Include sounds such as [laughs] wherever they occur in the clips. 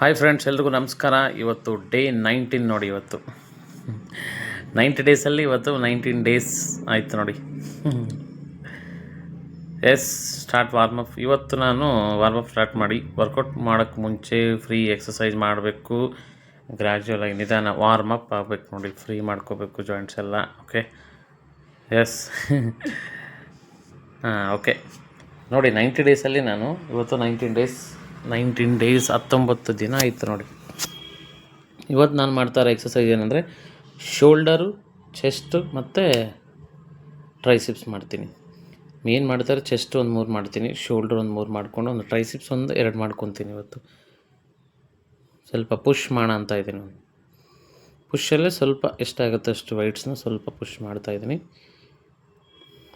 Hi friends ಎಲ್ರಿಗೂ ನಮಸ್ಕಾರ. ಇವತ್ತು ಡೇ ನೈನ್ಟೀನ್ ನೋಡಿ ಇವತ್ತು. ನೈಂಟಿ ಡೇಸಲ್ಲಿ ಇವತ್ತು ನೈನ್ಟೀನ್ ಡೇಸ್ ಆಯಿತು ನೋಡಿ. ಎಸ್ ಸ್ಟಾರ್ಟ್ ವಾರ್ಮಪ್ ಇವತ್ತು ನಾನು ವಾರ್ಮಪ್ ಸ್ಟಾರ್ಟ್ ಮಾಡಿ ವರ್ಕೌಟ್ ಮಾಡೋಕ್ಕೆ ಮುಂಚೆ ಫ್ರೀ ಎಕ್ಸಸೈಸ್ ಮಾಡಬೇಕು. ಗ್ರ್ಯಾಜುವಲ್ ಆಗಿ ನಿಧಾನ ವಾರ್ಮಪ್ ಆಗಬೇಕು ನೋಡಿ ಫ್ರೀ ಮಾಡ್ಕೋಬೇಕು ಜಾಯಿಂಟ್ಸ್ ಎಲ್ಲ ಓಕೆ ಎಸ್ ಹಾಂ ಓಕೆ ನೋಡಿ ನೈಂಟಿ ಡೇಸಲ್ಲಿ ನಾನು ಇವತ್ತು ನೈನ್ಟೀನ್ ಡೇಸ್ ನೈನ್ಟೀನ್ ಡೇಸ್ ಹತ್ತೊಂಬತ್ತು ದಿನ ಆಯಿತು ನೋಡಿ. ಇವತ್ತು ನಾನು ಮಾಡ್ತಾ ಇರೋ ಎಕ್ಸಸೈಸ್ ಏನಂದರೆ ಶೋಲ್ಡರು, ಚೆಸ್ಟು ಮತ್ತು ಟ್ರೈಸಿಪ್ಸ್ ಮಾಡ್ತೀನಿ. ಮೇನ್ ಮಾಡ್ತಾರೆ? ಚೆಸ್ಟ್ ಒಂದು ಮೂರು ಮಾಡ್ತೀನಿ, ಶೋಲ್ಡರ್ ಒಂದು ಮೂರು ಮಾಡ್ಕೊಂಡು ಒಂದು ಟ್ರೈಸಿಪ್ಸ್ ಒಂದು ಎರಡು ಮಾಡ್ಕೊತೀನಿ ಇವತ್ತು. ಸ್ವಲ್ಪ ಪುಷ್ ಮಾಡೋಣ ಅಂತ ಇದ್ದೀನಿ. ಪುಷಲ್ಲೇ ಸ್ವಲ್ಪ ಎಷ್ಟಾಗುತ್ತೆ ಅಷ್ಟು ವೈಟ್ಸ್ನ ಸ್ವಲ್ಪ ಪುಷ್ ಮಾಡ್ತಾ ಇದ್ದೀನಿ.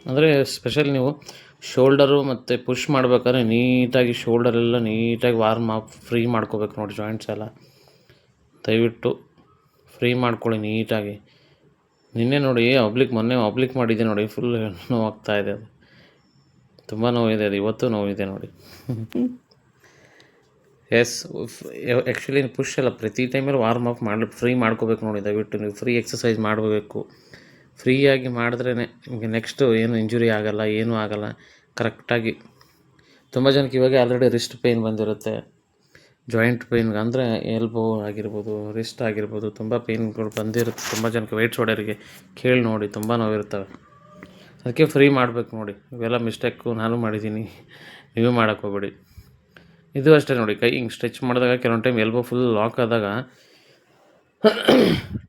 ಅಂದರೆ ಸ್ಪೆಷಲ್ ನೀವು ಶೋಲ್ಡರು ಮತ್ತು ಪುಷ್ ಮಾಡ್ಬೇಕಾದ್ರೆ ನೀಟಾಗಿ ಶೋಲ್ಡರೆಲ್ಲ ನೀಟಾಗಿ ವಾರ್ಮ್ ಅಪ್ ಫ್ರೀ ಮಾಡ್ಕೋಬೇಕು ನೋಡಿ ಜಾಯಿಂಟ್ಸ್ ಎಲ್ಲ. ದಯವಿಟ್ಟು ಫ್ರೀ ಮಾಡ್ಕೊಳ್ಳಿ ನೀಟಾಗಿ. ನಿನ್ನೆ ನೋಡಿ ಅಬ್ಲಿಕ್ ಮೊನ್ನೆ ಅಬ್ಲಿಕ್ ಮಾಡಿದ್ದೆ ನೋಡಿ ಫುಲ್ ನೋವಾಗ್ತಾ ಇದೆ ಅದು. ತುಂಬ ನೋವಿದೆ ಅದು, ಇವತ್ತು ನೋವಿದೆ ನೋಡಿ. ಎಸ್ ಆ್ಯಕ್ಚುಲಿ ಪುಷ್ ಎಲ್ಲ ಪ್ರತಿ ಟೈಮಲ್ಲಿ ವಾರ್ಮ್ ಅಪ್ ಮಾಡಿ ಫ್ರೀ ಮಾಡ್ಕೋಬೇಕು ನೋಡಿ, ದಯವಿಟ್ಟು ನೀವು ಫ್ರೀ ಎಕ್ಸಸೈಸ್ ಮಾಡಬೇಕು. ಫ್ರೀಯಾಗಿ ಮಾಡಿದ್ರೇ ನಿಮಗೆ ನೆಕ್ಸ್ಟು ಏನು ಇಂಜುರಿ ಆಗೋಲ್ಲ, ಏನೂ ಆಗೋಲ್ಲ. ಕರೆಕ್ಟಾಗಿ ತುಂಬ ಜನಕ್ಕೆ ಇವಾಗ ಆಲ್ರೆಡಿ ರಿಸ್ಟ್ ಪೇಯ್ನ್ ಬಂದಿರುತ್ತೆ. ಜಾಯಿಂಟ್ ಪೇಯ್ನ್ ಅಂದರೆ ಎಲ್ಬೋ ಆಗಿರ್ಬೋದು ರಿಸ್ಟ್ ಆಗಿರ್ಬೋದು, ತುಂಬ ಪೇಯ್ನ್ಗಳು ಬಂದಿರುತ್ತೆ. ತುಂಬ ಜನಕ್ಕೆ ವೆಯ್ಟ್ಸ್ ಹೊಡೆಯೋರಿಗೆ ಕೇಳಿ ನೋಡಿ, ತುಂಬ ನೋವಿರ್ತವೆ ಅದಕ್ಕೆ ಫ್ರೀ ಮಾಡಬೇಕು ನೋಡಿ. ಇವೆಲ್ಲ ಮಿಸ್ಟೇಕು ನಾನು ಮಾಡಿದ್ದೀನಿ. ನೀವು ಮಾಡೋಕ್ಕೆ ಹೋಗ್ಬೇಡಿ. ಇದು ಅಷ್ಟೇ ನೋಡಿ, ಕೈ ಹಿಂಗೆ ಸ್ಟ್ರೆಚ್ ಮಾಡಿದಾಗ ಕೆಲವೊಂದು ಟೈಮ್ ಎಲ್ಬೋ ಫುಲ್ ಲಾಕ್ ಆದಾಗ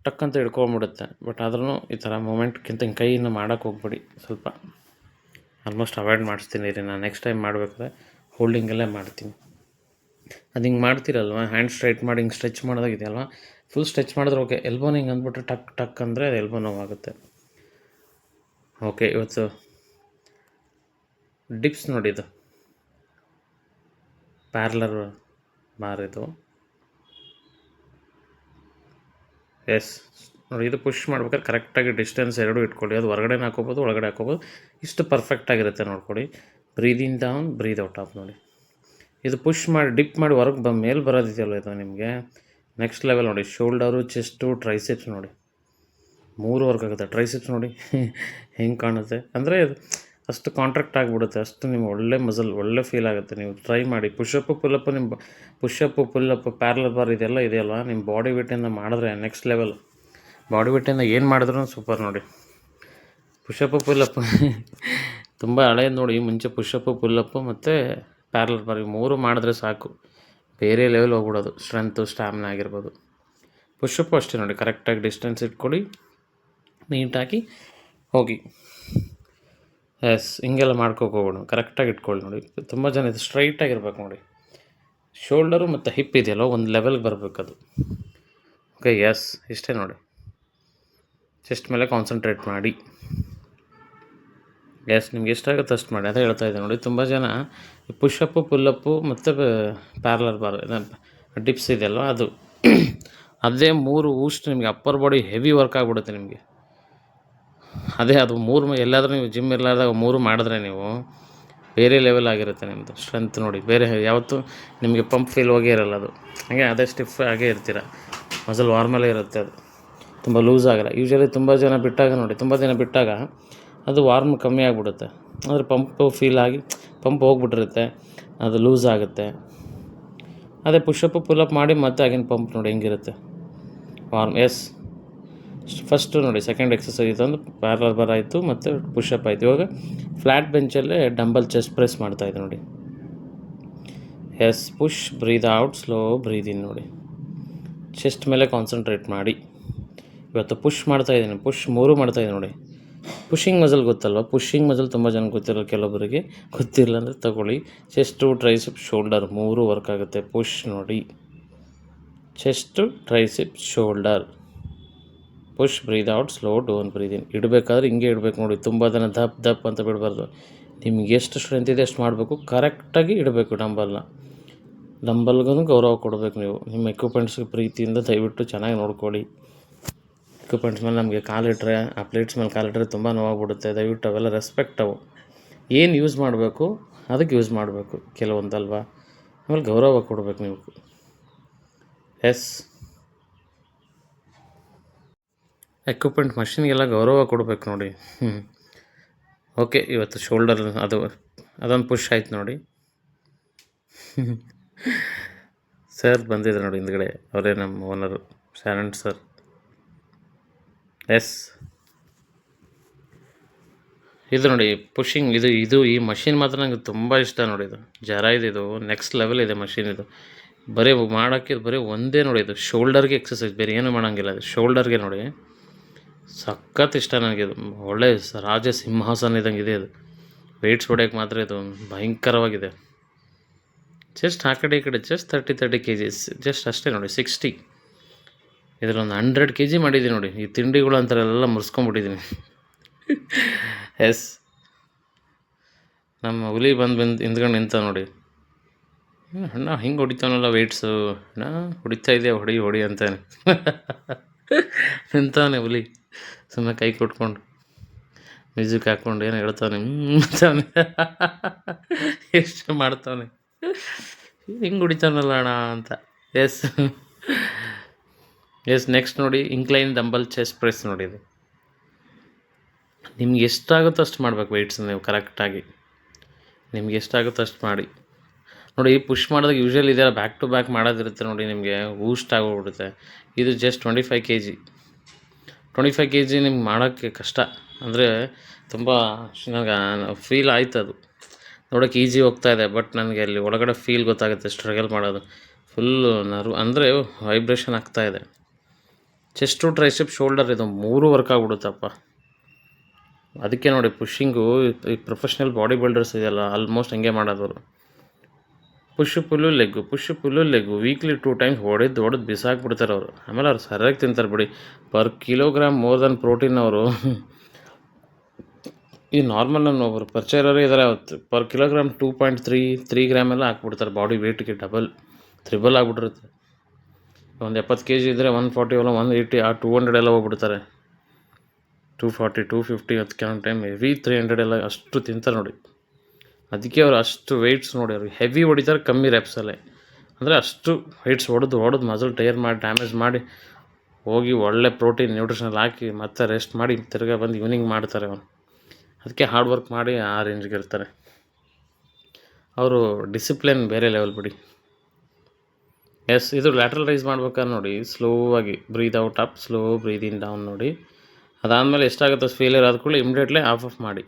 ಟಕ್ ಅಂತ ಹಿಡ್ಕೊಂಬಿಡುತ್ತೆ. ಬಟ್ ಆದ್ರೂ ಈ ಥರ ಮೂಮೆಂಟ್ಗಿಂತ ಹಿಂಗೆ ಕೈಯಿಂದ ಮಾಡೋಕ್ಕೆ ಹೋಗ್ಬೇಡಿ. ಸ್ವಲ್ಪ ಆಲ್ಮೋಸ್ಟ್ ಅವಾಯ್ಡ್ ಮಾಡಿಸ್ತೀನಿ ರೀ ನಾನು. ನೆಕ್ಸ್ಟ್ ಟೈಮ್ ಮಾಡಬೇಕಾದ್ರೆ ಹೋಲ್ಡಿಂಗಲ್ಲೇ ಮಾಡ್ತೀನಿ. ಅದು ಹಿಂಗೆ ಮಾಡ್ತೀರಲ್ವ? ಹ್ಯಾಂಡ್ ಸ್ಟ್ರೈಟ್ ಮಾಡಿ ಹಿಂಗೆ ಸ್ಟ್ರೆಚ್ ಮಾಡೋದಾಗಿದೆಯಲ್ವ ಫುಲ್ ಸ್ಟ್ರೆಚ್ ಮಾಡಿದ್ರೆ ಓಕೆ ಎಲ್ಬೋನ ಹಿಂಗೆ ಅಂದ್ಬಿಟ್ರೆ ಟಕ್ ಟಕ್ ಅಂದರೆ ಅದು ಎಲ್ಬೋ ನೋವಾಗುತ್ತೆ. ಓಕೆ ಇವತ್ತು ಡಿಪ್ಸ್ ನೋಡಿ ಇದು. ಪ್ಯಾರ್ಲರ್ ಬಾರ್ ಇದು. ಎಸ್ ನೋಡಿ, ಇದು ಪುಷ್ ಮಾಡ್ಬೇಕಾದ್ರೆ ಕರೆಕ್ಟಾಗಿ ಡಿಸ್ಟೆನ್ಸ್ ಎರಡು ಇಟ್ಕೊಳ್ಳಿ. ಅದು ಹೊರಗಡೆ ಹಾಕೋಬೋದು ಒಳಗಡೆ ಹಾಕೋಬೋದು ಇಷ್ಟು ಪರ್ಫೆಕ್ಟಾಗಿರುತ್ತೆ ನೋಡ್ಕೊಳ್ಳಿ. Breathing down breathe out off ನೋಡಿ. ಇದು ಪುಷ್ ಮಾಡಿ ಡಿಪ್ ಮಾಡಿ ಹೊರಗೆ ಬಂದ ಮೇಲೆ ಬರೋದಿದೆಯಲ್ಲ ಇದು ನಿಮಗೆ? ನೆಕ್ಸ್ಟ್ ಲೆವೆಲ್ ನೋಡಿ ಶೋಲ್ಡರು ಚೆಸ್ಟು ಟ್ರೈಸೆಪ್ಸ್ ನೋಡಿ. ಮೂರು ವರ್ಕ್ ಆಗುತ್ತೆ. ಟ್ರೈಸೆಪ್ಸ್ ನೋಡಿ. [laughs] ಹೆಂಗೆ ಕಾಣುತ್ತೆ? ಅಂದರೆ ಅಷ್ಟು ಕಾಂಟ್ರಾಕ್ಟ್ ಆಗಿಬಿಡುತ್ತೆ, ಅಷ್ಟು ನಿಮ್ಗೆ ಒಳ್ಳೆ ಮಸಲ್ ಒಳ್ಳೆ ಫೀಲ್ ಆಗುತ್ತೆ. ನೀವು ಟ್ರೈ ಮಾಡಿ. ಪುಷಪ್ಪು ಪುಲ್ಲಪ್ಪು ನಿಮ್ಮ ಪುಷಪ್ಪು ಪುಲ್ಲಪ್ಪು ಪ್ಯಾರ್ಲರ್ ಬಾರ್ ಇದೆಲ್ಲ ಇದೆಯಲ್ಲ ನಿಮ್ಮ ಬಾಡಿ ವೇಟಿಂದ ಮಾಡಿದ್ರೆ ನೆಕ್ಸ್ಟ್ ಲೆವೆಲ್ ಬಾಡಿ ವೇಟಿಂದ ಏನು ಮಾಡಿದ್ರೂ ಸೂಪರ್ ನೋಡಿ. ಪುಷಪ್ಪು ಪುಲ್ಲಪ್ಪು ತುಂಬ ಹಳೇದು ನೋಡಿ. ಮುಂಚೆ ಪುಷಪ್ಪು ಪುಲ್ಲಪ್ಪು ಮತ್ತು ಪ್ಯಾರ್ಲರ್ ಬಾರ್ ಇವು ಮೂರು ಮಾಡಿದ್ರೆ ಸಾಕು. ಬೇರೆ ಲೆವೆಲ್ ಹೋಗ್ಬಿಡೋದು. ಸ್ಟ್ರೆಂತು ಸ್ಟ್ಯಾಮಿನ ಆಗಿರ್ಬೋದು. ಪುಷಪ್ಪು ಅಷ್ಟೇ ನೋಡಿ. ಕರೆಕ್ಟಾಗಿ ಡಿಸ್ಟೆನ್ಸ್ ಇಟ್ಕೊಳ್ಳಿ. ನೀಟಾಗಿ ಹೋಗಿ. ಎಸ್ ಹಿಂಗೆಲ್ಲ ಮಾಡ್ಕೋಕೆ ಹೋಗೋಣ ಕರೆಕ್ಟಾಗಿ ಇಟ್ಕೊಳ್ಳಿ ನೋಡಿ. ತುಂಬ ಜನ ಇದು ಸ್ಟ್ರೈಟಾಗಿರ್ಬೇಕು ನೋಡಿ. ಶೋಲ್ಡರು ಮತ್ತು ಹಿಪ್ ಇದೆಯಲ್ಲ, ಒಂದು ಲೆವೆಲ್ಗೆ ಅದು. ಓಕೆ ಎಸ್ ಇಷ್ಟೇ ನೋಡಿ. ಚೆಸ್ಟ್ ಮೇಲೆ ಕಾನ್ಸಂಟ್ರೇಟ್ ಮಾಡಿ. ಎಸ್ ನಿಮ್ಗೆ ಎಷ್ಟಾಗುತ್ತೆ ಅಷ್ಟು ಮಾಡಿ. ಅಂತ ಹೇಳ್ತಾ ಇದ್ದೆ ನೋಡಿ, ತುಂಬ ಜನ ಪುಷಪ್ಪು ಪುಲ್ಲಪ್ಪು ಮತ್ತು ಪ್ಯಾರ್ಲರ್ ಬಾರ್ ಡಿಪ್ಸ್ ಇದೆಯಲ್ವ ಅದು. [clears throat] ಅದೇ ಮೂರು ಊಸ್ಟ್ ನಿಮಗೆ ಅಪ್ಪರ್ ಬಾಡಿ ಹೆವಿ ವರ್ಕ್ ಆಗಿಬಿಡುತ್ತೆ ನಿಮಗೆ. ಅದೇ, ಅದು ಮೂರು ಎಲ್ಲಾದರೂ ನೀವು ಜಿಮ್ ಇರಲಾರ್ದಾಗ ಮೂರು ಮಾಡಿದ್ರೆ ನೀವು ಬೇರೆ ಲೆವೆಲ್ ಆಗಿರುತ್ತೆ ನಿಮ್ಮದು ಸ್ಟ್ರೆಂತ್ ನೋಡಿ. ಬೇರೆ ಯಾವತ್ತೂ ನಿಮಗೆ ಪಂಪ್ ಫೀಲ್ ಹೋಗೇ ಇರಲ್ಲ ಅದು. ಹಾಗೆ ಅದೇ ಸ್ಟಿಫ್ ಆಗೇ ಇರ್ತೀರ. ಮಸಲ್ ವಾರ್ಮಲ್ಲೇ ಇರುತ್ತೆ ಅದು. ತುಂಬ ಲೂಸ್ ಆಗಲ್ಲ. ಯೂಶ್ವಲಿ ತುಂಬ ಜನ ಬಿಟ್ಟಾಗ ನೋಡಿ, ತುಂಬ ದಿನ ಬಿಟ್ಟಾಗ ಅದು ವಾರ್ಮ್ ಕಮ್ಮಿ ಆಗಿಬಿಡುತ್ತೆ. ಅಂದರೆ ಪಂಪು ಫೀಲ್ ಆಗಿ ಪಂಪ್ ಹೋಗ್ಬಿಟ್ಟಿರುತ್ತೆ, ಅದು ಲೂಸ್ ಆಗುತ್ತೆ. ಅದೇ ಪುಷಪ್ ಪುಲ್ಲಪ್ ಮಾಡಿ ಮತ್ತೆ ಆಗಿನ ಪಂಪ್ ನೋಡಿ ಹೆಂಗಿರುತ್ತೆ. ವಾರ್ಮ್ ಎಸ್ ಫಸ್ಟು ನೋಡಿ ಸೆಕೆಂಡ್ ಎಕ್ಸಸೈಸ್ ಇದೊಂದು ಪ್ಯಾರಲ್ ಬರ್ ಆಯಿತು, ಮತ್ತು ಪುಷಪ್ ಆಯಿತು. ಇವಾಗ ಫ್ಲ್ಯಾಟ್ ಬೆಂಚಲ್ಲೇ ಡಂಬಲ್ ಚೆಸ್ಟ್ ಪ್ರೆಸ್ ಮಾಡ್ತಾ ಮಾಡ್ತಾಯಿದ್ದೆ ನೋಡಿ. Yes push breathe out slow breathe in ನೋಡಿ. ಚೆಸ್ಟ್ ಮೇಲೆ ಕಾನ್ಸಂಟ್ರೇಟ್ ಮಾಡಿ. ಇವತ್ತು ಪುಷ್ ಮಾಡ್ತಾಯಿದ್ದೀನಿ ಪುಷ್ ಮೂರು ಮಾಡ್ತಾ ಮಾಡ್ತಾಯಿದ್ದೀನಿ ನೋಡಿ. ಪುಷಿಂಗ್ ಮಜಲ್ ಗೊತ್ತಲ್ವ? ಪುಷಿಂಗ್ ಮಜಲ್ ತುಂಬ ಜನ ಗೊತ್ತಿರಲ್ಲ ಕೆಲವೊಬ್ಬರಿಗೆ ಗೊತ್ತಿಲ್ಲ ಅಂದರೆ ತಗೊಳ್ಳಿ. ಚೆಸ್ಟು ಟ್ರೈಸಿಪ್ ಶೋಲ್ಡರ್ ಮೂರು ವರ್ಕ್ ಆಗುತ್ತೆ. ಪುಷ್ ನೋಡಿ. Chest tricep shoulder push breathe out slow down breathe in ಇಡಬೇಕಾದ್ರೆ ಹಿಂಗೆ ಇಡಬೇಕು ನೋಡಿ, ತುಂಬ ದಿನ ದಪ್ ದಪ್ ಅಂತ ಬಿಡಬಾರ್ದು. ನಿಮ್ಗೆ ಎಷ್ಟು ಸ್ಟ್ರೆಂತ್ ಇದೆ ಅಷ್ಟು ಮಾಡಬೇಕು. ಕರೆಕ್ಟಾಗಿ ಇಡಬೇಕು ಡಂಬಲ್ನ ಡಂಬಲ್ಗೂ ಗೌರವ ಕೊಡಬೇಕು ನೀವು. ನಿಮ್ಮ ಎಕ್ವಿಪ್ಮೆಂಟ್ಸ್ಗೆ ಪ್ರೀತಿಯಿಂದ ದಯವಿಟ್ಟು ಚೆನ್ನಾಗಿ ನೋಡ್ಕೊಳ್ಳಿ. ಎಕ್ವಿಪ್ಮೆಂಟ್ಸ್ ಮೇಲೆ ನಮಗೆ ಕಾಲಿಟ್ರೆ ಆ ಪ್ಲೇಟ್ಸ್ ಮೇಲೆ ಕಾಲಿಟ್ರೆ ತುಂಬ ನೋವಾಗ್ಬಿಡುತ್ತೆ. ದಯವಿಟ್ಟು ಅವೆಲ್ಲ ರೆಸ್ಪೆಕ್ಟ್ ಅವು. ಏನು ಯೂಸ್ ಮಾಡಬೇಕು, ಅದಕ್ಕೆ ಯೂಸ್ ಮಾಡಬೇಕು. ಕೆಲವೊಂದಲ್ವಾ? ಆಮೇಲೆ ಗೌರವ ಕೊಡಬೇಕು ನೀವು. ಎಸ್ ಎಕ್ವಿಪ್ಮೆಂಟ್ ಮಷಿನ್ಗೆಲ್ಲ ಗೌರವ ಕೊಡಬೇಕು ನೋಡಿ. ಹ್ಞೂ ಓಕೆ ಇವತ್ತು ಶೋಲ್ಡರ್ ಅದು, ಅದೊಂದು ಪುಷ್ ಆಯ್ತು ನೋಡಿ. [laughs] ಸರ್ ಬಂದಿದ್ರು ನೋಡಿ ಹಿಂದ್ಗಡೆ, ಅವರೇ ನಮ್ಮ ಓನರು ಶಾರಣ್ ಸರ್ ಎಸ್ ಇದು ನೋಡಿ ಪುಷಿಂಗ್ ಇದು ಇದು ಈ ಮಷಿನ್ ಮಾತ್ರ ನನಗೆ ತುಂಬ ಇಷ್ಟ ನೋಡಿ ಇದು. ಜರ ಇದೆ ಇದು ನೆಕ್ಸ್ಟ್ ಲೆವೆಲ್ ಇದೆ ಮಷಿನ್ ಇದು. ಬರೀ ಮಾಡೋಕ್ಕೆ ಬರೀ ಒಂದೇ ನೋಡಿ ಇದು. ಶೋಲ್ಡರ್ಗೆ ಎಕ್ಸಸೈಸ್ ಬೇರೆ ಏನು ಮಾಡೋಂಗಿಲ್ಲ ಅದು ಶೋಲ್ಡರ್ಗೆ ನೋಡಿ. ಸಖತ್ ಇಷ್ಟ ನನಗೆ ಇದು. ಒಳ್ಳೆ ರಾಜ ಸಿಂಹಾಸನ ಇದ್ದಂಗೆ ಇದೆ ಇದು. ವೆಯ್ಟ್ಸ್ ಹೊಡೆಯೋಕ್ಕೆ ಮಾತ್ರ ಇದು ಭಯಂಕರವಾಗಿದೆ. ಜಸ್ಟ್ ಆ ಕಡೆ ಈ ಕಡೆ just thirty thirty K G just ಅಷ್ಟೇ ನೋಡಿ ಸಿಕ್ಸ್ಟಿ ಇದರಲ್ಲೊಂದು ಹಂಡ್ರೆಡ್ ಕೆ ಜಿ ಮಾಡಿದ್ದೀನಿ ನೋಡಿ. ಈ ತಿಂಡಿಗಳು ಅಂತಾರೆಲ್ಲ ಮುರ್ಸ್ಕೊಂಡ್ಬಿಟ್ಟಿದ್ದೀನಿ. ಎಸ್ ನಮ್ಮ ಹುಲಿ ಬಂದು ಬಂದು ಹಿಂದ್ಕೊಂಡು ನಿಂತ ನೋಡಿ. ಅಣ್ಣ, ಹಿಂಗೆ ಹೊಡಿತಾವನಲ್ಲ ವೆಯ್ಟ್ಸು ಅಣ್ಣ, ಹೊಡಿತಾ ಇದೆಯಾ? ಹೊಡಿ ಹೊಡಿ ಅಂತಾನೆ. ನಿಂತಾನೆ ಹುಲಿ. ಸುಮ್ಮನೆ ಕೈ ಕೊಟ್ಕೊಂಡು ಮ್ಯೂಸಿಕ್ ಹಾಕ್ಕೊಂಡು ಏನು ಹೇಳ್ತಾನೆ ಹ್ಞೂ ಎಷ್ಟು ಮಾಡ್ತಾನೆ ಹಿಂಗೆ ಹೊಡಿತಾನಲ್ಲ ಅಣ್ಣ ಅಂತ. ಎಸ್. ಎಸ್, ನೆಕ್ಸ್ಟ್ ನೋಡಿ ಇಂಕ್ಲೈನ್ ಡಂಬಲ್ ಚೆಸ್ ಪ್ರೆಸ್ ನೋಡಿ ಇದು. ನಿಮ್ಗೆ ಎಷ್ಟಾಗುತ್ತೋ ಅಷ್ಟು ಮಾಡ್ಬೇಕು ವೆಯ್ಟ್ಸ್ ನೀವು ಕರೆಕ್ಟಾಗಿ ನಿಮ್ಗೆ ಎಷ್ಟಾಗುತ್ತೋ ಅಷ್ಟು ಮಾಡಿ. ನೋಡಿ ಪುಷ್ ಮಾಡಿದಾಗ ಯೂಶ್ವಲಿ ಇದೆಲ್ಲ ಬ್ಯಾಕ್ ಟು ಬ್ಯಾಕ್ ಮಾಡೋದಿರುತ್ತೆ ನೋಡಿ ನಿಮಗೆ ಊಸ್ಟ್ ಆಗೋಗ್ಬಿಡುತ್ತೆ. ಇದು just twenty five K G twenty five K G ನಿಮ್ಗೆ ಮಾಡೋಕ್ಕೆ ಕಷ್ಟ. ಅಂದರೆ ತುಂಬ ನನಗೆ ಫೀಲ್ ಆಯ್ತು ಅದು. ನೋಡೋಕ್ಕೆ ಹೋಗ್ತಾ ಇದೆ ಬಟ್ ನನಗೆ ಅಲ್ಲಿ ಒಳಗಡೆ ಫೀಲ್ ಗೊತ್ತಾಗುತ್ತೆ ಸ್ಟ್ರಗಲ್ ಮಾಡೋದು. ಫುಲ್ಲು ನರ್ವ್ ಅಂದರೆ ವೈಬ್ರೇಷನ್ ಆಗ್ತಾ ಇದೆ. ಚೆಸ್ಟು ಟ್ರೈಸೆಪ್ ಶೋಲ್ಡರ್ ಇದು ಮೂರು ವರ್ಕ್ ಆಗ್ಬಿಡುತ್ತಪ್ಪ. ಅದಕ್ಕೆ ನೋಡಿ ಪುಷಿಂಗು ಈ ಪ್ರೊಫೆಷ್ನಲ್ ಬಾಡಿ ಬಿಲ್ಡರ್ಸ್ ಇದೆಯಲ್ಲ ಆಲ್ಮೋಸ್ಟ್ ಹಂಗೆ ಮಾಡೋದವರು push pull leg push pull leg. Weekly two times ಹೊಡೆದು ಹೊಡೆದು ಬಿಸಾಕ್ಬಿಡ್ತಾರೆ ಅವರು. ಆಮೇಲೆ ಅವ್ರು ಸರಿಯಾಗಿ ತಿಂತಾರೆ ಬಿಡಿ. Per kilogram more than protein ಅವರು. ಈ ನಾರ್ಮಲ್ ಅನ್ನು ಒಬ್ಬರು ಪರಿಚಯ ಇರೋರು ಇದ್ದಾರೆ ಅವತ್ತು per kilogram two point three three gram ಎಲ್ಲ ಹಾಕ್ಬಿಡ್ತಾರೆ. ಬಾಡಿ ವೇಟ್ಗೆ ಡಬಲ್ ತ್ರಿಬಲ್ ಆಗಿಬಿಟ್ಟಿರುತ್ತೆ. ಒಂದು ಎಪ್ಪತ್ತು ಕೆ ಜಿ ಇದ್ದರೆ ಒನ್ ಫಾರ್ಟಿ ಎಲ್ಲ ಒನ್ ಏಯ್ಟಿ ಆ ಟೂ ಹಂಡ್ರೆಡ್ ಎಲ್ಲ ಹೋಗ್ಬಿಡ್ತಾರೆ. ಟೂ ಫಾರ್ಟಿ ಟೂ ಫಿಫ್ಟಿ ಹತ್ತು ಕೆಲವೊಂದು ಟೈಮ್ ಹೆವಿ ತ್ರೀ ಹಂಡ್ರೆಡ್ ಎಲ್ಲ ಅಷ್ಟು ತಿಂತಾರೆ ನೋಡಿ. ಅದಕ್ಕೆ ಅವ್ರು ಅಷ್ಟು ವೆಯ್ಟ್ಸ್ ನೋಡಿ ಅವ್ರು ಹೆವಿ ಹೊಡಿತಾರೆ, ಕಮ್ಮಿ ರ್ಯಾಪ್ಸಲ್ಲೇ ಅಂದರೆ ಅಷ್ಟು ವೆಯ್ಟ್ಸ್ ಹೊಡೆದು ಹೊಡೆದು ಮಸಲ್ ಟೈರ್ ಮಾಡಿ ಡ್ಯಾಮೇಜ್ ಮಾಡಿ, ಹೋಗಿ ಒಳ್ಳೆ ಪ್ರೋಟೀನ್ ನ್ಯೂಟ್ರಿಷನಲ್ ಹಾಕಿ ಮತ್ತೆ ರೆಸ್ಟ್ ಮಾಡಿ ತಿರ್ಗಾ ಬಂದು ಈವ್ನಿಂಗ್ ಮಾಡ್ತಾರೆ ಅವನು ಅದಕ್ಕೆ ಹಾರ್ಡ್ ವರ್ಕ್ ಮಾಡಿ ಆ ರೇಂಜ್ಗೆ ಇರ್ತಾರೆ. ಅವರು ಡಿಸಿಪ್ಲಿನ್ ಬೇರೆ ಲೆವೆಲ್ ಬಿಡಿ. ಎಸ್ ಇದು ಲ್ಯಾಟ್ರಲ್ ರೈಸ್ ಮಾಡ್ಬೇಕಾದ್ರೆ ನೋಡಿ ಸ್ಲೋ ಆಗಿ breathe out up slow breathe in down ನೋಡಿ. ಅದಾದಮೇಲೆ ಎಷ್ಟಾಗುತ್ತೆ ಫೇಲಿಯರ್ ಆದ ಕೂಡಲೇ ಇಮಿಡಿಯೇಟ್ಲಿ ಆಫ್ ಆಫ್ ಮಾಡಿ.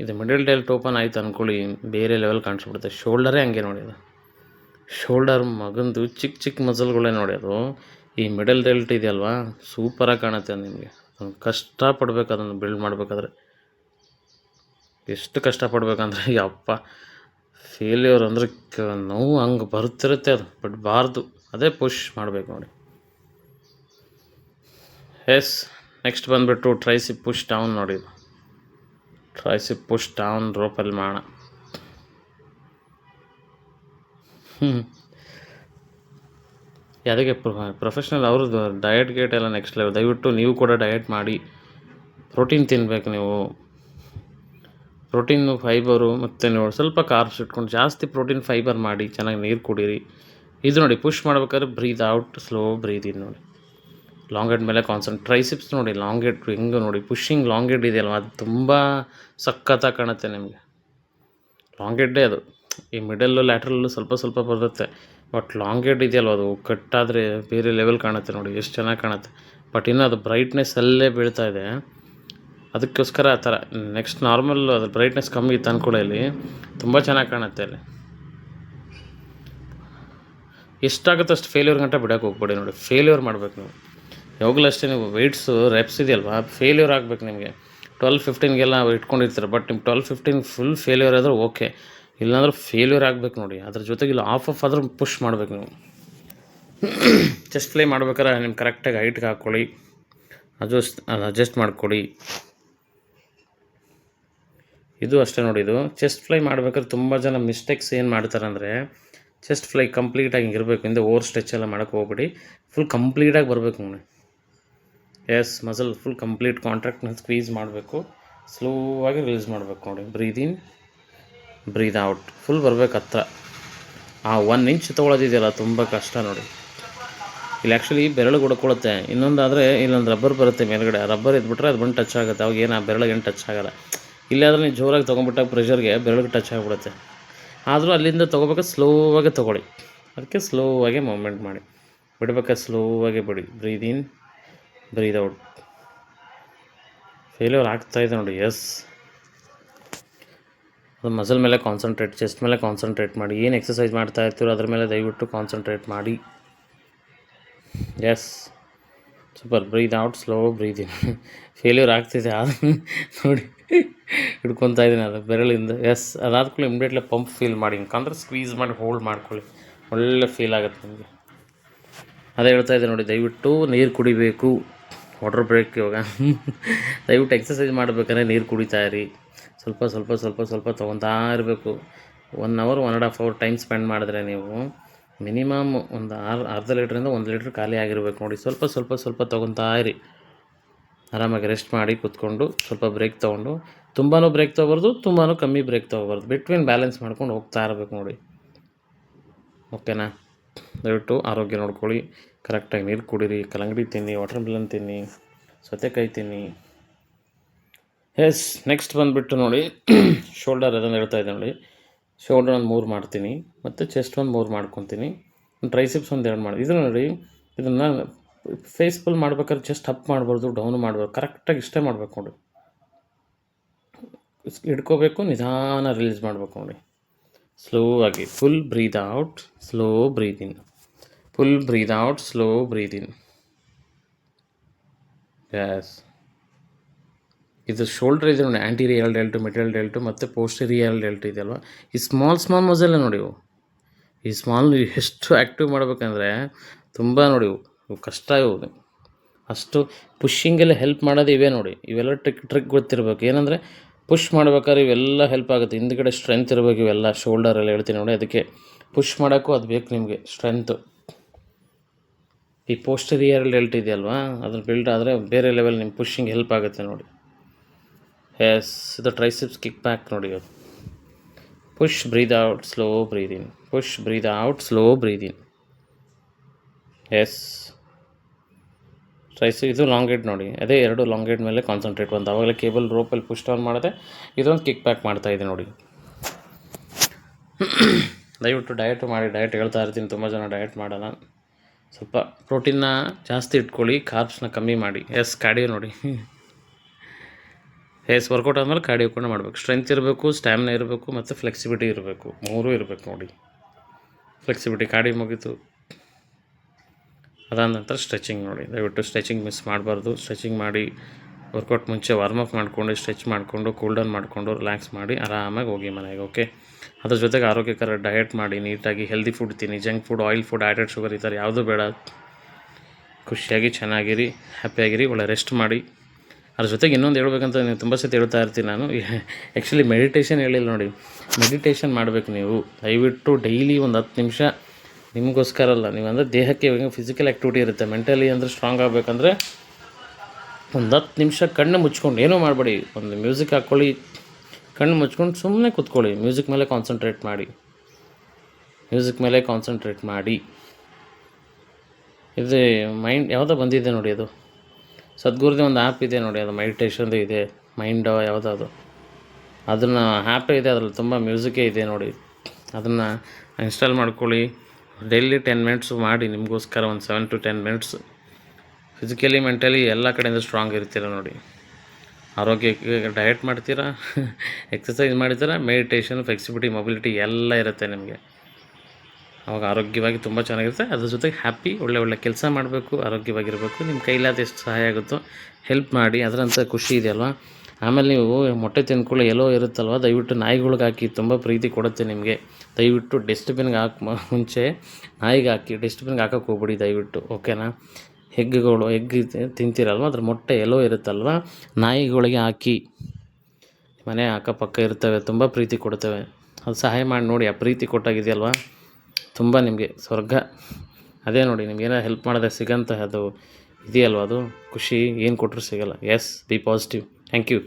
ಇದು ಮಿಡಲ್ ಡೆಲ್ಟ್ ಓಪನ್ ಆಯ್ತು ಅಂದ್ಕೊಳ್ಳಿ ಬೇರೆ ಲೆವೆಲ್ ಕಾಣಿಸ್ಬಿಡುತ್ತೆ. ಶೋಲ್ಡರೇ ಹಂಗೆ ನೋಡಿ ಅದು ಶೋಲ್ಡರ್ ಮಗಂದು ಚಿಕ್ಕ ಚಿಕ್ಕ ಮಸಲ್ಗಳೇ ನೋಡಿ ಅದು. ಈ ಮಿಡಲ್ ಡೆಲ್ಟ್ ಇದೆಯಲ್ವಾ ಸೂಪರಾಗಿ ಕಾಣುತ್ತೆ ನಿಮಗೆ. ಕಷ್ಟಪಡ್ಬೇಕು, ಅದನ್ನು ಬಿಲ್ಡ್ ಮಾಡಬೇಕಾದ್ರೆ. ಎಷ್ಟು ಕಷ್ಟಪಡ್ಬೇಕಂದ್ರೆ, [laughs] ಯಪ್ಪ. ಫೇಲ್ಯೂರ್ ಅಂದರೆ ಕ, ನೋವು ಹಂಗೆ ಬರ್ತಿರುತ್ತೆ ಅದು. ಬಟ್ ಬಾರ್ದು. ಅದೇ ಪುಷ್ ಮಾಡಬೇಕು ನೋಡಿ. ಎಸ್ ನೆಕ್ಸ್ಟ್ ಬಂದುಬಿಟ್ಟು ಟ್ರೈಸಿ ಪುಷ್ ಡೌನ್ ನೋಡಿ ಇದು to ಪುಷ್ ಡೌನ್ ರೋಪಲ್ಲಿ ಮಾಡೋಣ ಹ್ಞೂ ಅದಕ್ಕೆ ಪ್ರೊಫೆಷ್ನಲ್ ಅವ್ರದ್ದು ಡಯಟ್ ಗೇಟ್ ಎಲ್ಲ ನೆಕ್ಸ್ಟ್ ಲೆವೆಲ್ ದಯವಿಟ್ಟು ನೀವು ಕೂಡ ಡಯಟ್ ಮಾಡಿ. ಪ್ರೋಟೀನ್ ತಿನ್ನಬೇಕು ನೀವು. ಪ್ರೋಟೀನು ಫೈಬರು ಮತ್ತು ನೀವು ಸ್ವಲ್ಪ ಕಾರ್ಬ್ಸ್ ಇಟ್ಕೊಂಡು ಜಾಸ್ತಿ ಪ್ರೋಟೀನ್ ಫೈಬರ್ ಮಾಡಿ ಚೆನ್ನಾಗಿ ನೀರು ಕುಡೀರಿ. ಇದು ನೋಡಿ ಪುಷ್ ಮಾಡ್ಬೇಕಾದ್ರೆ breathe out slow breathe in ನೋಡಿ. ಲಾಂಗ್ ಹೆಡ್ ಮೇಲೆ ಕಾನ್ಸಂಟ್ ಟ್ರೈಸಿಪ್ಸ್ ನೋಡಿ ಲಾಂಗ್ ಹೆಡ್ ಹೆಂಗೆ ನೋಡಿ ಪುಷಿಂಗ್ ಲಾಂಗ್ ಹೆಡ್ ಇದೆಯಲ್ಲ, ಅದು ತುಂಬ ಸಖತ್ತಾಗಿ ಕಾಣುತ್ತೆ ನಿಮಗೆ. ಲಾಂಗ್ ಹೆಡ್ಡೇ ಅದು. ಈ ಮಿಡಲ್ಲು ಲ್ಯಾಟ್ರಲ್ಲು ಸ್ವಲ್ಪ ಸ್ವಲ್ಪ ಬರುತ್ತೆ. ಬಟ್ ಲಾಂಗ್ ಹೆಡ್ ಇದೆಯಲ್ವ ಅದು? ಕಟ್ಟಾದರೆ ಬೇರೆ ಲೆವೆಲ್ ಕಾಣುತ್ತೆ ನೋಡಿ, ಎಷ್ಟು ಚೆನ್ನಾಗಿ ಕಾಣುತ್ತೆ. ಬಟ್ ಇನ್ನೂ ಅದು ಬ್ರೈಟ್ನೆಸ್ ಅಲ್ಲೇ ಬೀಳ್ತಾ ಇದೆ. ಅದಕ್ಕೋಸ್ಕರ ಆ ಥರ. ನೆಕ್ಸ್ಟ್ ನಾರ್ಮಲ್ ಅದು ಬ್ರೈಟ್ನೆಸ್ ಕಮ್ಮಿ ಇತ್ತು ಅಂದ್ಕೊಳ್ಳಿ ತುಂಬ ಚೆನ್ನಾಗಿ ಕಾಣುತ್ತೆ ಅಲ್ಲಿ. ಎಷ್ಟಾಗುತ್ತೆ ಅಷ್ಟು ಫೇಲ್ಯೂರ್ ಗಂಟ ಬಿಡೋಕೆ ಹೋಗ್ಬೇಡಿ ನೋಡಿ. ಫೇಲ್ಯೂರ್ ಮಾಡಬೇಕು ನೀವು. ಯಾವಾಗಲೂ ಅಷ್ಟೇ ನೀವು ವೆಯ್ಟ್ಸು ರೆಪ್ಸ್ ಇದೆಯಲ್ವಾ? ಫೇಲ್ಯೂರ್ ಆಗಬೇಕು ನಿಮಗೆ. ಟ್ವೆಲ್ ಫಿಫ್ಟೀನ್ಗೆಲ್ಲ ಇಟ್ಕೊಂಡಿರ್ತಾರೆ ಬಟ್ ನಿಮ್ಮ ಟ್ವೆಲ್ ಫಿಫ್ಟೀನ್ ಫುಲ್ ಫೇಲ್ಯೂರ್ ಆದ್ರೆ ಓಕೆ ಇಲ್ಲಾಂದ್ರೆ ಫೇಲ್ಯೂರ್ ಆಗಬೇಕು ನೋಡಿ. ಅದ್ರ ಜೊತೆಗೆ ಇಲ್ಲಿ ಆಫ್ ಆಫ್ ಆದರೂ ಪುಷ್ ಮಾಡಬೇಕು ನೀವು. ಚೆಸ್ಟ್ ಪ್ಲೇ ಮಾಡ್ಬೇಕಾದ್ರೆ ನಿಮ್ಮ ಕರೆಕ್ಟಾಗಿ ಹೈಟ್ಗೆ ಹಾಕ್ಕೊಳ್ಳಿ ಅಡ್ಜಸ್ಟ್ ಅಡ್ಜಸ್ಟ್ ಮಾಡ್ಕೊಳ್ಳಿ. ಇದು ಅಷ್ಟೇ ನೋಡಿ, ಇದು ಚೆಸ್ಟ್ ಫ್ಲೈ ಮಾಡ್ಬೇಕಾದ್ರೆ ತುಂಬ ಜನ ಮಿಸ್ಟೇಕ್ಸ್ ಏನು ಮಾಡ್ತಾರೆ ಅಂದರೆ ಚೆಸ್ಟ್ ಫ್ಲೈ ಕಂಪ್ಲೀಟಾಗಿ ಇರಬೇಕು. ಹಿಂದೆ ಓವರ್ ಸ್ಟ್ರೆಚ್ ಎಲ್ಲ ಮಾಡೋಕ್ಕೆ ಹೋಗ್ಬಿಡಿ. ಫುಲ್ ಕಂಪ್ಲೀಟಾಗಿ ಬರಬೇಕು ನೋಡಿ ಎಸ್ ಮಸಲ್ ಫುಲ್ ಕಂಪ್ಲೀಟ್ ಕಾಂಟ್ರಾಕ್ಟ್ನ ಸ್ಕ್ವೀಸ್ ಮಾಡಬೇಕು. ಸ್ಲೋ ಆಗಿ ರಿಲೀಸ್ ಮಾಡಬೇಕು ನೋಡಿ. Breathe in breathe out full ಬರಬೇಕು ಹತ್ರ. ಆ ಒನ್ ಇಂಚ್ ತೊಗೊಳೋದಿದೆಯಲ್ಲ, ತುಂಬ ಕಷ್ಟ ನೋಡಿ. ಇಲ್ಲಿ ಆ್ಯಕ್ಚುಲಿ ಬೆರಳು ಹುಡ್ಕೊಳುತ್ತೆ ಇನ್ನೊಂದಾದರೆ ಇಲ್ಲೊಂದು ರಬ್ಬರ್ ಬರುತ್ತೆ ಮೇಲ್ಗಡೆ. ರಬ್ಬರ್ ಇದ್ಬಿಟ್ರೆ ಅದು ಬಂದು ಟಚ್ ಆಗುತ್ತೆ. ಅವಾಗ ಏನು ಆ ಬೆರಳಿಗೆ ಏನು ಟಚ್ ಆಗಲ್ಲ. ಇಲ್ಲಾದ್ರೆ ನೀವು ಜೋರಾಗಿ ತೊಗೊಂಬಿಟ್ಟಾಗ ಪ್ರೆಷರ್ಗೆ ಬೆರಳಿಗೆ ಟಚ್ ಆಗಿಬಿಡುತ್ತೆ. ಆದರೂ ಅಲ್ಲಿಂದ ತೊಗೋಬೇಕಾದ್ರೆ ಆಗಿ ತೊಗೊಳ್ಳಿ. ಅದಕ್ಕೆ ಸ್ಲೋವಾಗೆ ಮೂವ್ಮೆಂಟ್ ಮಾಡಿ. ಬಿಡ್ಬೇಕಾದ್ರೆ ಸ್ಲೋವಾಗೆ ಬಿಡಿ. ಬ್ರೀದ್ ಬ್ರೀದ್ ಔಟ್ ಫೇಲ್ಯೂರ್ ಇದೆ ನೋಡಿ ಎಸ್ ಅದು ಮಸಲ್ ಮೇಲೆ ಕಾನ್ಸಂಟ್ರೇಟ್ ಚೆಸ್ಟ್ ಮೇಲೆ ಕಾನ್ಸಂಟ್ರೇಟ್ ಮಾಡಿ, ಏನು ಎಕ್ಸಸೈಸ್ ಮಾಡ್ತಾ ಇರ್ತೀರೋ ಅದ್ರ ಮೇಲೆ ದಯವಿಟ್ಟು ಕಾನ್ಸಂಟ್ರೇಟ್ ಮಾಡಿ. Yes super breathe out slow breathe in failure ಆಗ್ತಿದೆ ಅದು ನೋಡಿ, ಹಿಡ್ಕೊತಾ ಇದ್ದೀನಿ ಅದು ಬೆರಳಿಂದ. ಎಸ್ ಅದಾದ ಕೂಡ ಇಮ್ಡಿಯೇಟ್ಲಿ ಪಂಪ್ ಫೀಲ್ ಮಾಡಿ ಅಂತಂದ್ರೆ ಸ್ಕ್ವೀಸ್ ಮಾಡಿ ಹೋಲ್ಡ್ ಮಾಡ್ಕೊಳ್ಳಿ. ಒಳ್ಳೆ ಫೀಲ್ ಆಗುತ್ತೆ ನಿಮಗೆ. ಅದೇ ಹೇಳ್ತಾ ಇದ್ದೆ ನೋಡಿ, ದಯವಿಟ್ಟು ನೀರು ಕುಡಿಬೇಕು. ವಾಟರ್ ಬ್ರೇಕ್ ಇವಾಗ. ದಯವಿಟ್ಟು ಎಕ್ಸಸೈಸ್ ಮಾಡಬೇಕಂದ್ರೆ ನೀರು ಕುಡಿತಾ ಇರಿ. ಸ್ವಲ್ಪ ಸ್ವಲ್ಪ ಸ್ವಲ್ಪ ಸ್ವಲ್ಪ ತೊಗೊತಾ ಇರಬೇಕು. One hour one and half hour time spend ಮಾಡಿದ್ರೆ ನೀವು ಮಿನಿಮಮ್ ಒಂದು ಆರು, ಅರ್ಧ ಲೀಟ್ರಿಂದ ಒಂದು ಲೀಟ್ರ್ ಖಾಲಿ ಆಗಿರಬೇಕು ನೋಡಿ. ಸ್ವಲ್ಪ ಸ್ವಲ್ಪ ಸ್ವಲ್ಪ ತೊಗೊತಾ ಇರಿ. ಆರಾಮಾಗಿ ರೆಸ್ಟ್ ಮಾಡಿ ಕೂತ್ಕೊಂಡು ಸ್ವಲ್ಪ ಬ್ರೇಕ್ ತೊಗೊಂಡು. ತುಂಬಾ ಬ್ರೇಕ್ ತೊಗೊಬಾರ್ದು ತುಂಬಾ ಕಮ್ಮಿ ಬ್ರೇಕ್ ತೊಗೋಬಾರ್ದು. ಬಿಟ್ವೀನ್ ಬ್ಯಾಲೆನ್ಸ್ ಮಾಡ್ಕೊಂಡು ಹೋಗ್ತಾ ಇರಬೇಕು ನೋಡಿ. ಓಕೆನಾ ದಯವಿಟ್ಟು ಆರೋಗ್ಯ ನೋಡ್ಕೊಳ್ಳಿ. ಕರೆಕ್ಟಾಗಿ ನೀರು ಕುಡೀರಿ, ಕಲ್ಲಂಗಡಿ ತಿನ್ನಿ ವಾಟರ್ ಮಿಲನ್ ತಿನ್ನಿ, ಸೌತೆಕಾಯಿ ತಿನ್ನಿ. ಎಸ್ ನೆಕ್ಸ್ಟ್ ಬಂದುಬಿಟ್ಟು ನೋಡಿ [clears throat] ಶೋಲ್ಡರ್ ಅದನ್ನು ಹೇಳ್ತಾ ಇದ್ದೆ ನೋಡಿ. ಶೋಲ್ಡರ್ ಒಂದು ಮೂರು ಮಾಡ್ತೀನಿ, ಮತ್ತು ಚೆಸ್ಟ್ ಒಂದು ಮೂರು ಮಾಡ್ಕೊತೀನಿ. ಟ್ರೈಸಿಪ್ಸ್ ಒಂದು ಎರಡು ಮಾಡಿ ಇದು ನೋಡಿ, ಇದನ್ನು ಫೇಸ್ ಫುಲ್ ಮಾಡ್ಬೇಕಾದ್ರೆ ಚೆಸ್ಟ್ ಅಪ್ ಮಾಡ್ಬಾರ್ದು ಡೌನ್ ಮಾಡ್ಬಾರ್ದು, ಕರೆಕ್ಟಾಗಿ ಇಷ್ಟೇ ಮಾಡ್ಬೇಕು ನೋಡಿ. ಹಿಡ್ಕೋಬೇಕು ನಿಧಾನ ರಿಲೀಸ್ ಮಾಡಬೇಕು ನೋಡಿ. ಸ್ಲೋ ಆಗಿ full breathe out slow breathing full breathe out slow breathe in Yes. ಇದು ಶೋಲ್ಡರ್ ಇದೆ ನೋಡಿ ಆ್ಯಂಟಿರಿಯಲ್ ಡೆಲ್ಟು ಮೆಟೀರಿಯಲ್ ಡೆಲ್ಟು ಮತ್ತು ಪೋಸ್ಟರಿಯಲ್ ಡೆಲ್ಟು ಅಲ್ವಾ? ಈ ಸ್ಮಾಲ್ ಸ್ಮಾಲ್ ಮಸಲ್ ನೋಡಿ ಇವು ಈ ಸ್ಮಾಲ್ ಎಷ್ಟು ಆ್ಯಕ್ಟಿವ್ ಮಾಡಬೇಕಂದ್ರೆ ತುಂಬ ನೋಡಿ ಇವು ಇವು ಕಷ್ಟ ಇವು ಅಷ್ಟು ಪುಷಿಂಗೆಲ್ಲ ಹೆಲ್ಪ್ ಮಾಡೋದು ಇವೇ ನೋಡಿ. ಇವೆಲ್ಲ ಟ್ರಿಕ್ ಟ್ರಿಕ್ ಗೊತ್ತಿರ್ಬೇಕು. ಏನಂದರೆ ಪುಷ್ ಮಾಡ್ಬೇಕಾದ್ರೆ ಇವೆಲ್ಲ ಹೆಲ್ಪ್ ಆಗುತ್ತೆ. ಹಿಂದ್ಗಡೆ ಸ್ಟ್ರೆಂತ್ ಇರಬೇಕು ಇವೆಲ್ಲ. ಶೋಲ್ಡರಲ್ಲಿ ಹೇಳ್ತೀನಿ ನೋಡಿ, ಅದಕ್ಕೆ ಪುಷ್ ಮಾಡೋಕ್ಕೂ ಅದು ಬೇಕು ನಿಮಗೆ ಸ್ಟ್ರೆಂತು ಈ ಪೋಸ್ಟರಿಯರ್ ಡೆಲ್ಟ್ ಇದೆಯಲ್ವಾ? ಅದನ್ನು ಬಿಲ್ಡ್ ಆದರೆ ಬೇರೆ ಲೆವೆಲ್ ನಿಮ್ಮ ಪುಷಿಂಗ್ ಹೆಲ್ಪ್ ಆಗುತ್ತೆ ನೋಡಿ. ಎಸ್ ಇದು ಟ್ರೈಸಿಪ್ಸ್ ಕಿಕ್ ಬ್ಯಾಕ್ ನೋಡಿ ಅದು. Push breathe out slow breathe in push breathe out slow breathe in yes tris ಇದು ಲಾಂಗ್ ಹೆಡ್ ನೋಡಿ. ಅದೇ ಎರಡು ಲಾಂಗ್ ಹೆಡ್ ಮೇಲೆ ಕಾನ್ಸಂಟ್ರೇಟ್ ಬಂದು ಆವಾಗಲೇ ಕೇಬಲ್ ರೋಪಲ್ಲಿ ಪುಷ್ ಡೌನ್ ಮಾಡಿದೆ. ಇದೊಂದು ಕಿಕ್ ಬ್ಯಾಕ್ ಮಾಡ್ತಾ ಇದೆ ನೋಡಿ. [coughs] ದಯವಿಟ್ಟು ಡಯಟ್ ಮಾಡಿ. ಡಯಟ್ ಹೇಳ್ತಾ ಇರ್ತೀನಿ. ತುಂಬ ಜನ ಡಯಟ್ ಮಾಡಲ್ಲ. ಸ್ವಲ್ಪ ಪ್ರೋಟೀನ್ನ ಜಾಸ್ತಿ ಇಟ್ಕೊಳ್ಳಿ ಕಾರ್ಬ್ಸ್ನ ಕಮ್ಮಿ ಮಾಡಿ. ಎಸ್ ಕಾರ್ಡಿಯೋ ನೋಡಿ. ಎಸ್ ವರ್ಕೌಟ್ ಆದಮೇಲೆ ಕಾಡಿಯೋ ಕೂಡ ಮಾಡಬೇಕು. ಸ್ಟ್ರೆಂತ್ ಇರಬೇಕು ಸ್ಟ್ಯಾಮಿನಾ ಇರಬೇಕು, ಮತ್ತು ಫ್ಲೆಕ್ಸಿಬಿಲಿಟಿ ಇರಬೇಕು. ಮೂರೂ ಇರಬೇಕು ನೋಡಿ. ಫ್ಲೆಕ್ಸಿಬಿಲಿಟಿ ಕಾಡಿ ಮುಗೀತು. ಅದಾದ ನಂತರ ಸ್ಟ್ರೆಚಿಂಗ್ ನೋಡಿ. ದಯವಿಟ್ಟು ಸ್ಟ್ರೆಚಿಂಗ್ ಮಿಸ್ ಮಾಡಬಾರ್ದು. ಸ್ಟ್ರೆಚಿಂಗ್ ಮಾಡಿ ವರ್ಕೌಟ್ ಮುಂಚೆ ವಾರ್ಮಪ್ ಮಾಡಿಕೊಂಡು, ಸ್ಟ್ರೆಚ್ ಮಾಡಿಕೊಂಡು, ಕೂಲ್ ಡೌನ್ ಮಾಡಿಕೊಂಡು, ರಿಲ್ಯಾಕ್ಸ್ ಮಾಡಿ, ಆರಾಮಾಗಿ ಹೋಗಿ ಮನೆಗೆ, ಓಕೆ? ಅದ್ರ ಜೊತೆಗೆ ಆರೋಗ್ಯಕರ ಡಯಟ್ ಮಾಡಿ, ನೀಟಾಗಿ ಹೆಲ್ದಿ ಫುಡ್ ತಿನ್ನಿ, junk food, oil food, added sugar ಈ ಥರ ಯಾವುದೂ ಬೇಡ. ಖುಷಿಯಾಗಿ ಚೆನ್ನಾಗಿರಿ, ಹ್ಯಾಪಿಯಾಗಿರಿ, ಒಳ್ಳೆ ರೆಸ್ಟ್ ಮಾಡಿ. ಅದ್ರ ಜೊತೆಗೆ ಇನ್ನೊಂದು ಹೇಳ್ಬೇಕಂತ ನೀವು ತುಂಬ ಸತಿ ಹೇಳ್ತಾ ಇರ್ತೀನಿ ನಾನು. [laughs] ಆ್ಯಕ್ಚುಲಿ ಮೆಡಿಟೇಷನ್ ಹೇಳಿಲ್ಲ ನೋಡಿ. ಮೆಡಿಟೇಷನ್ ಮಾಡಬೇಕು ನೀವು. ದಯವಿಟ್ಟು ಡೈಲಿ ಒಂದು ಹತ್ತು ನಿಮಿಷ ನಿಮಗೋಸ್ಕರ ಅಲ್ಲ. ನೀವು ಅಂದರೆ ದೇಹಕ್ಕೆ ಫಿಸಿಕಲ್ ಆ್ಯಕ್ಟಿವಿಟಿ ಇರುತ್ತೆ. ಮೆಂಟಲಿ ಅಂದರೆ ಸ್ಟ್ರಾಂಗ್ ಆಗಬೇಕಂದ್ರೆ ಒಂದು ಹತ್ತು ನಿಮಿಷ ಕಣ್ಣು ಮುಚ್ಕೊಂಡು ಏನೂ ಮಾಡಬೇಡಿ. ಒಂದು ಮ್ಯೂಸಿಕ್ ಹಾಕ್ಕೊಳ್ಳಿ ಕಣ್ಣು ಮುಚ್ಕೊಂಡು ಸುಮ್ಮನೆ ಕೂತ್ಕೊಳ್ಳಿ. ಮ್ಯೂಸಿಕ್ ಮೇಲೆ ಕಾನ್ಸಂಟ್ರೇಟ್ ಮಾಡಿ. ಮ್ಯೂಸಿಕ್ ಮೇಲೆ ಕಾನ್ಸಂಟ್ರೇಟ್ ಮಾಡಿ. ಇದು ಮೈಂಡ್, ಯಾವುದೋ ಬಂದಿದೆ ನೋಡಿ ಅದು. ಸದ್ಗುರುದೇ ಒಂದು ಆ್ಯಪ್ ಇದೆ ನೋಡಿ, ಅದು ಮೆಡಿಟೇಷನ್ದು ಇದೆ. ಮೈಂಡ್ ಯಾವುದೋ ಅದು ಅದನ್ನು ಆ್ಯಪೇ ಇದೆ, ಅದರಲ್ಲಿ ತುಂಬ ಮ್ಯೂಸಿಕೇ ಇದೆ ನೋಡಿ. ಅದನ್ನು ಇನ್ಸ್ಟಾಲ್ ಮಾಡ್ಕೊಳ್ಳಿ. ಡೈಲಿ ಟೆನ್ ಮಿನಿಟ್ಸು ಮಾಡಿ, ನಿಮಗೋಸ್ಕರ ಒಂದು seven to ten minutes physically mentally ಎಲ್ಲ ಕಡೆಯಿಂದ ಸ್ಟ್ರಾಂಗ್ ಇರ್ತೀರ ನೋಡಿ. ಆರೋಗ್ಯಕ್ಕೆ ಡಯಟ್ ಮಾಡ್ತೀರಾ? ಎಕ್ಸಸೈಸ್ ಮಾಡ್ತೀರಾ ಮೆಡಿಟೇಷನ್ ಫ್ಲೆಕ್ಸಿಬಿಲಿಟಿ ಮೊಬಿಲಿಟಿ ಎಲ್ಲ ಇರುತ್ತೆ ನಿಮಗೆ. ಅವಾಗ ಆರೋಗ್ಯವಾಗಿ ತುಂಬ ಚೆನ್ನಾಗಿರುತ್ತೆ. ಅದ್ರ ಜೊತೆಗೆ ಹ್ಯಾಪಿ ಒಳ್ಳೆ ಒಳ್ಳೆ ಕೆಲಸ ಮಾಡಬೇಕು, ಆರೋಗ್ಯವಾಗಿರಬೇಕು. ನಿಮ್ಮ ಕೈಲಾದ ಎಷ್ಟು ಸಹಾಯ ಆಗುತ್ತೋ. ಹೆಲ್ಪ್ ಮಾಡಿ ಅದರಂಥ ಖುಷಿ ಇದೆಯಲ್ವ? ಆಮೇಲೆ ನೀವು ಮೊಟ್ಟೆ ತಿನ್ಕೊಳ್ಳೋ ಎಲ್ಲೋ ಇರುತ್ತಲ್ವ? ದಯವಿಟ್ಟು ನಾಯಿಗಳಿಗೆ ಹಾಕಿ, ತುಂಬ ಪ್ರೀತಿ ಕೊಡುತ್ತೆ ನಿಮಗೆ. ದಯವಿಟ್ಟು ಡಸ್ಟ್ಬಿನ್ಗೆ ಹಾಕಿ ಮುಂಚೆ ನಾಯಿಗೆ ಹಾಕಿ ಡಸ್ಟ್ಬಿನ್ಗೆ ಹಾಕಕ್ಕೆ ಹೋಗ್ಬಿಡಿ ದಯವಿಟ್ಟು ಓಕೆನಾ ಎಗ್ಗಳು ಎಗ್ ತಿಂತೀರಲ್ವ? ಅದ್ರ ಮೊಟ್ಟೆ ಎಲ್ಲೋ ಇರುತ್ತಲ್ವ? ನಾಯಿಗಳಿಗೆ ಹಾಕಿ ಮನೆ ಅಕ್ಕಪಕ್ಕ ಇರ್ತವೆ, ತುಂಬ ಪ್ರೀತಿ ಕೊಡ್ತವೆ. ಅದು ಸಹಾಯ ಮಾಡಿ ನೋಡಿ, ಆ ಪ್ರೀತಿ ಕೊಟ್ಟಾಗಿದೆಯಲ್ವ? ತುಂಬ ನಿಮಗೆ ಸ್ವರ್ಗ. ಅದೇ ನೋಡಿ ನಿಮ್ಗೇನೋ ಹೆಲ್ಪ್ ಮಾಡಿದ್ರೆ ಸಿಗೋಂಥ ಅದು ಇದೆಯಲ್ವ ಅದು? ಖುಷಿ, ಏನು ಕೊಟ್ಟರು ಸಿಗಲ್ಲ. Yes be positive thank you